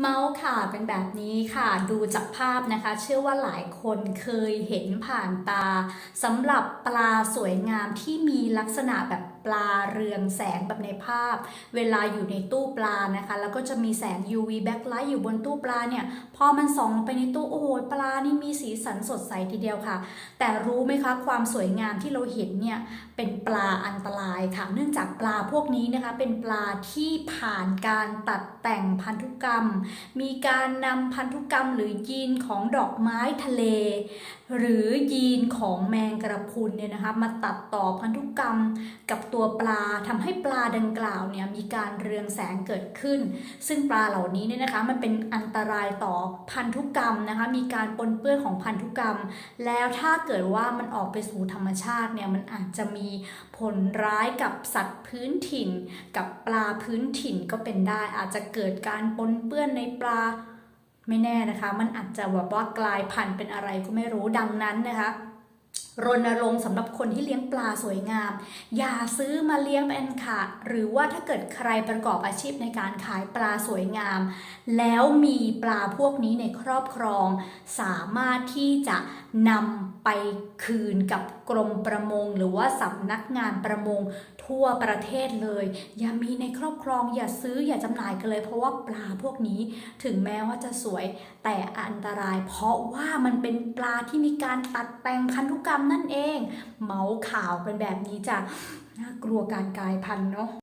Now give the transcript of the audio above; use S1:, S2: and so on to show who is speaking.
S1: เมาส์ค่ะเป็นแบบนี้ค่ะดูจากภาพนะคะ เชื่อว่าหลายคนเคยเห็นผ่านตาสำหรับปลาสวยงามที่มีลักษณะแบบปลาเรืองแสงแบบในภาพ เวลาอยู่ในตู้ปลานะคะ แล้วก็จะมีแสง UV backlight อยู่บนตู้ปลาเนี่ย พอมันส่องลงไปในตู้โอ้โหปลานี่มีสีสันสดใสทีเดียวค่ะ แต่รู้ไหมคะความสวยงามที่เราเห็นเนี่ยเป็นปลาอันตรายค่ะ เนื่องจากปลาพวกนี้นะคะ เป็นปลาที่ผ่านการตัดแต่งพันธุกรรม มีการนำพันธุกรรมหรือยีนของดอกไม้ทะเล หรือยีนของแมงกระพุนเนี่ยนะคะ มาตัดต่อพันธุกรรมกับตัวปลาทำให้ปลาดังกล่าวเนี่ยมีการเรืองแสงเกิดขึ้น ซึ่งปลาเหล่านี้เนี่ยนะคะมันเป็นอันตรายต่อพันธุกรรมนะคะมีการปนเปื้อนของพันธุกรรม แล้วถ้าเกิดว่ามันออกไปสู่ธรรมชาติเนี่ยมันอาจจะมีผลร้ายกับสัตว์พื้นถิ่น กับปลาพื้นถิ่นก็เป็นได้ อาจจะเกิดการปนเปื้อนในปลาไม่แน่นะคะ มันอาจจะแบบว่ากลายพันธุ์เป็นอะไรก็ไม่รู้ดังนั้นนะคะ รณรงค์สำหรับคนที่เลี้ยงปลาสวยงาม อย่าซื้อมาเลี้ยงเป็นค่ะหรือว่าถ้าเกิดใครประกอบอาชีพในการขายปลาสวยงาม แล้วมีปลาพวกนี้ในครอบครอง สามารถที่จะนำไปคืนกับกรมประมง หรือว่าสำนักงานประมงทั่วประเทศเลย อย่ามีในครอบครองอย่าซื้ออย่าจำหน่ายกันเลย เพราะว่าปลาพวกนี้ถึงแม้ว่าจะสวยแต่อันตราย เพราะว่ามันเป็นปลาที่มีการตัดแต่งพันธุกรรมนั่นเอง เมาข่าวเป็นแบบนี้จ้ะน่ากลัวการกลายพันธุ์เนาะ